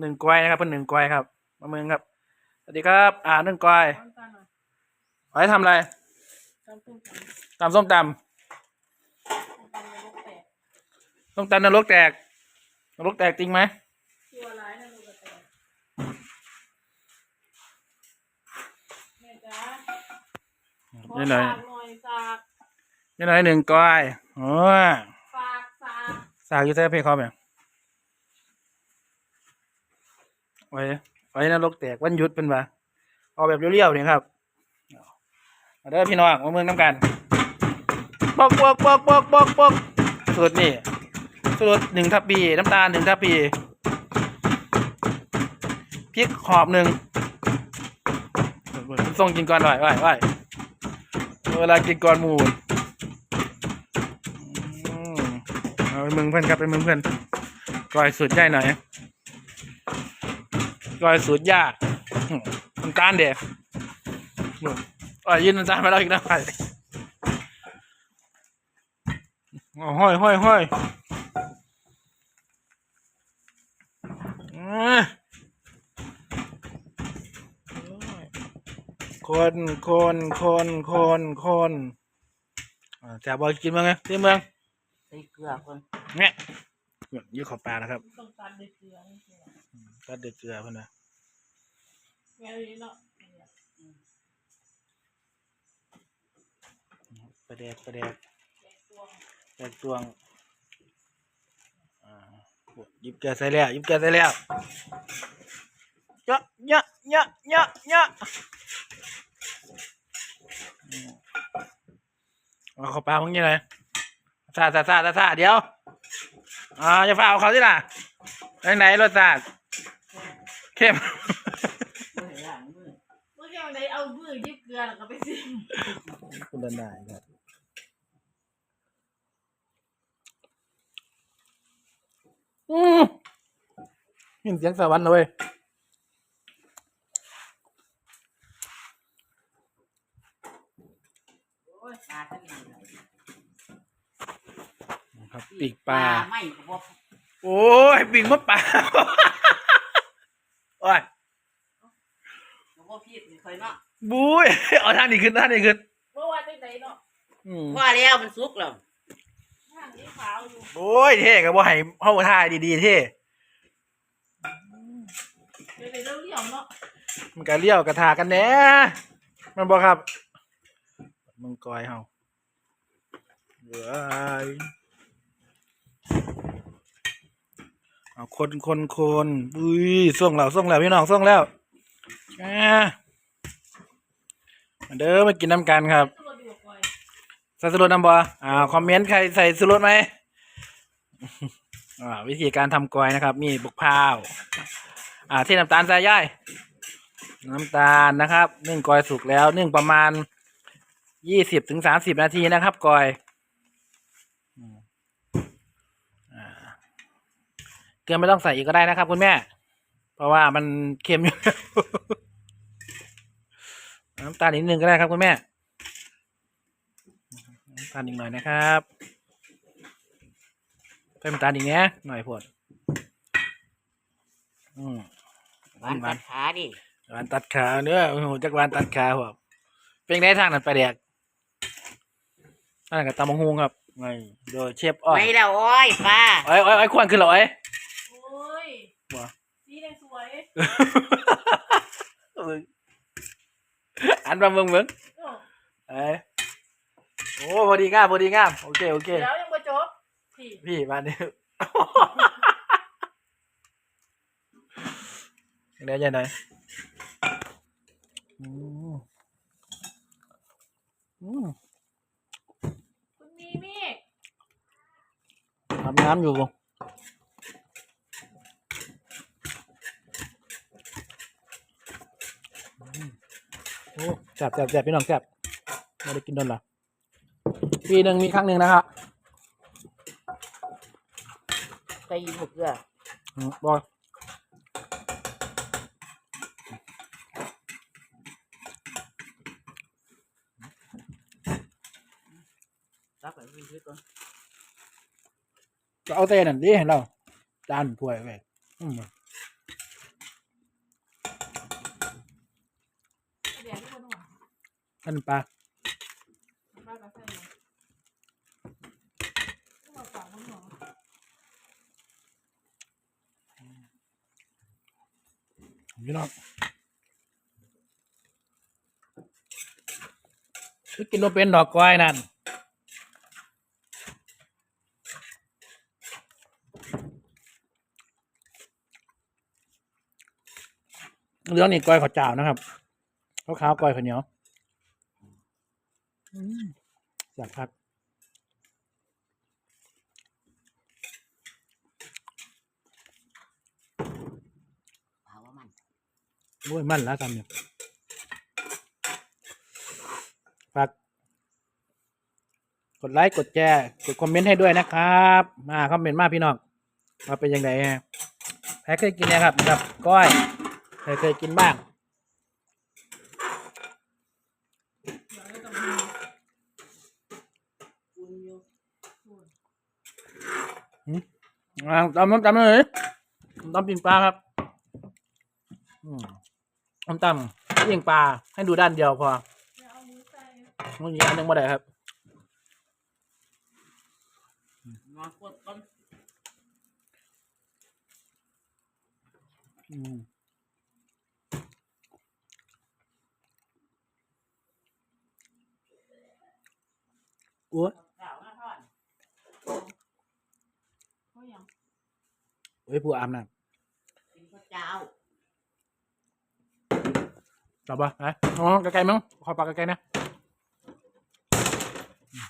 หนึ่งกวายนะครับเป็นหนึ่งกวายครับมาเมืองครับสวัสดีครับ อ่าหนึ่งกวายน้ำตาลหน่อยไว้ทำอะไรน้ำต้มตำตำส้มตน้ำตาลในลูกแตกำส้มตำนรกแตกนรกแตกจริงไหมตัวร้ายนะลูกแตกแม่จ๋าขอนี่หน่อยฝากหน่อยฝากนี่หน่อยหนึ่งกวายโอ้ยฝากฝากสาวอยู่แท้เพคอมเนี่ย ไว้ไว้นรกแตกวันหยุดเป็นปะเอาแบบเรียวๆเนี่ยครับมาเด้อพี่น้องมาเมืองน้ำกันปอกปอกปอกปอกปอกปอกสูตรนี่สูตรหนึ่งทัพพีน้ำตาลหนึ่งทัพพีพริกหอบหนึ่งส่งกินก่อนหน่อยไหวไหวเวลากินก่อนหมูอืมเอาไปเมืองเพื่อนครับไปเมืองเพื่อนก้อยสูตรใหญ่หน่อย ก้อยสูตรยากน้ำตาลเด็กอะยืนน้ำตาลมาแล้วอีกนะไปอ๋อห้อยห้อยห้อยอื้อคนคนคนคนคนอ่าแจกบอยกินมั้งไงที่เมืองใส่เกลือคนเนี่ยยี่ขอบปลานะครับต้อง การเดือดเกลือนี่คือก็เดือดเกลือเพื่อนนะแม่เลยเนาะประแดกประแดกแตกตัวแดกตวงอ่าหยิบเกลือใส่แล้วหยิบเกลือใส่แล้วเยอะเยอะเยอะเยอะเยอะอืมเอาขอปลาพวกนี้เลยซาซาซาซาซาเดี๋ยวอ่าอย่าฝ่าเอาเขาสิล่ะไหนไหนรสชาติ เข้มเมื่อไหร่มือเมื่อกี้วันไหนเอามือยิบเกลือแล้วก็ไปซิมคุณดันได้ครับอืมยินเสียงสวรรค์เลยโอ้ยปลาทั้งนี้เลยครับปีกปลา ไม่ก็บอกโอ้ยปีกมะปลาโอ้ยก็บอกพี่ไม่เคยเนาะบุ้ยเอาท่านี้ขึ้นท่านี้ขึ้นเมื่อวานที่ไหนเนาะอืมว่าแล้วมันสุกแล้วทานนี้ขาวอยู่โอ้ยเท่กับว่าให้เข้าท่าดีๆเท่เดี๋ยวเดี๋ยวเรียวเนาะมันก็เลี้ยวกระทากันแหน่มันบอกครับมึงกอยเฮาเว้ย เอาคนคนคนอุ้ยส่งแล้วส่งแล้วพี่น้องส่งแล้วอ่ามาเด้อมากินน้ำกันครับตัวเดียวก่อนใส่สุรสน้ำบออ่าคอมเมนต์ใครใส่สุรสไหมอ่าวิธีการทำกลอยนะครับ มีบุกพาว อ่าที่น้ำตาลใส่ย่อยน้ำตาลนะครับนึ่งกลอยสุกแล้วนึ่งประมาณยี่สิบถึงสามสิบนาทีนะครับกลอยอืมอ่า เกลือไม่ต้องใส่อีกก็ได้นะครับ คุณแม่ เพราะว่ามันเค็มอยู่น้ำตาลนิดนึงก็ได้ครับคุณแม่น้ำตาลอีกหน่อยนะครับเพิ่มน้ำตาลอีกเนี้ยหน่อยพวดอืมหวานตัดขาดิหวานตัดขาเนื้อโอ้โหจักหวานตัดขาพวกเป็นไงทางนั้นไปแดกทางนั้นกับตำบังฮุงครับไงโดยเชฟอ้อยไม่แล้วโอ้ยปลาอ้อยอ้อยอ้อยควรขึ้นเหรออ้อย โอ้ยว้าสีแดงสวยอันมาเมืองเมืองโอ้เอ้ยโอ้พอดีงามพอดีงามโอเคโอเคเดี๋ยวยังไม่จบพี่พี่มาเนี่ยยังไงยังไงอืมอืมคุณมีมีทำน้ำอยู่อื โอ้แซ่บแซ่บแซ่บพี่น้องแซ่บไม่ได้กินโดนเหรอปีหนึ่งมีครั้งหนึ่งนะครับใส่หมกเกลืออืมบอยตักไปพี่ก่อนก็เอาเต้นั่นดิให้เราจานถ้วยไว้อืม เดี๋ยวทุกคนต้องมา อันปลาบ้ากระใส่ต้องมาฝากน้องหนูพี่น้องคือกินโนเป็นดอกก้อยนั่นเรื่องนี้ก้อยข้าวเจ้านะครับข้าวขาวก้อยข้าวเหนียว แซ่บครับเผาว่ามันโอ้ยมันแล้วกันเนี่ยฝากกดไลค์กดแชร์กดคอมเมนต์ให้ด้วยนะครับ มาคอมเมนต์มาพี่น้องว่าเป็นยังไงใครเคยกินนะครับกับก้อยใครเคยกินบ้าง เดี๋ยวเราต้องมี อุ่นอยู่ ส่วน อ่าตำน้ำตำเลยตำปิ่งปลาครับอืมน้ำตำปิ่งปลาให้ดูด้านเดียวพอเดี๋ยวเอามือใส่มันอีกอันหนึงมาได้ครับนอนกดก้นอืมโอ้ยเจ้าหน้าทอด เขาอย่าง โอ้ยผู้อาบน้กินข้าวเจ้าำจับปะไหนน้องไกลๆมั้งขอปากไกลๆนะอืม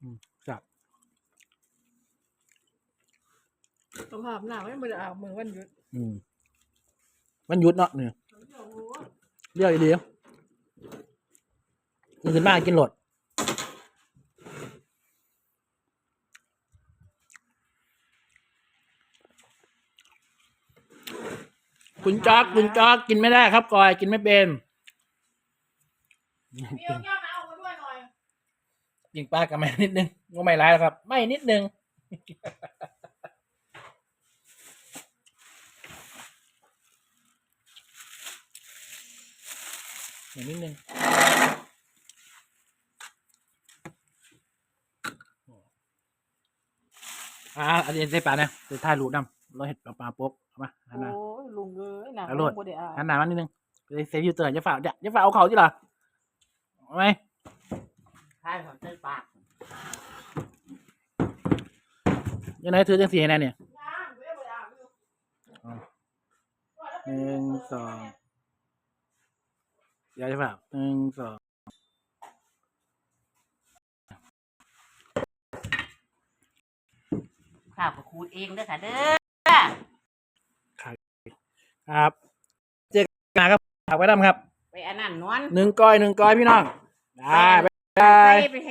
อืมจับต้องอาบน้ำไม่ได้อาบมือวันหยุดอืมมันหยุดเนาะเนี่ยเดี๋ยวโอ้โหเรียกอีเดียวกินขึ้นมากินโหลด คุณจอกคุณจอกกินไม่ได้ครับกอยกินไม่เป็นมีเอาแก้วน้ำเอามาด้วยหน่อยยิงปลากับไม่นิดนึงก็ไม่ร้ายแล้วครับ ไม่นิดนึง อย่างนิดนึงอ่าอันนี้ใส่ปลาเนี่ยใส่ท่ายรูดน้ำเราเห็ดปลาปลาโป๊กเอามาหันหน้าโอ้ย ลุงเอ้ยหนังเอาโลดบ่ได้อาบหันหน้ามานิดนึงไปเซฟยูเตอร์อย่าฝ่าอย่าอย่าฝ่าเอาเขาที่หรอเอาไหมข้าวของเต้นปากยังไงถือจังสีให้แน่เนี่ยน้ำไม่ได้อาบอยู่หนึ่งสองอย่าจะฝ่าหนึ่งสองข้าวก็ขูดเองเด้อค่ะเด้อ ครับ เจอกันครับฝากไว้ดำครับ ไปอันนั้นนอนหนึ่งก้อยหนึ่งก้อยพี่น้องได้บ๊ายบายใส่ไป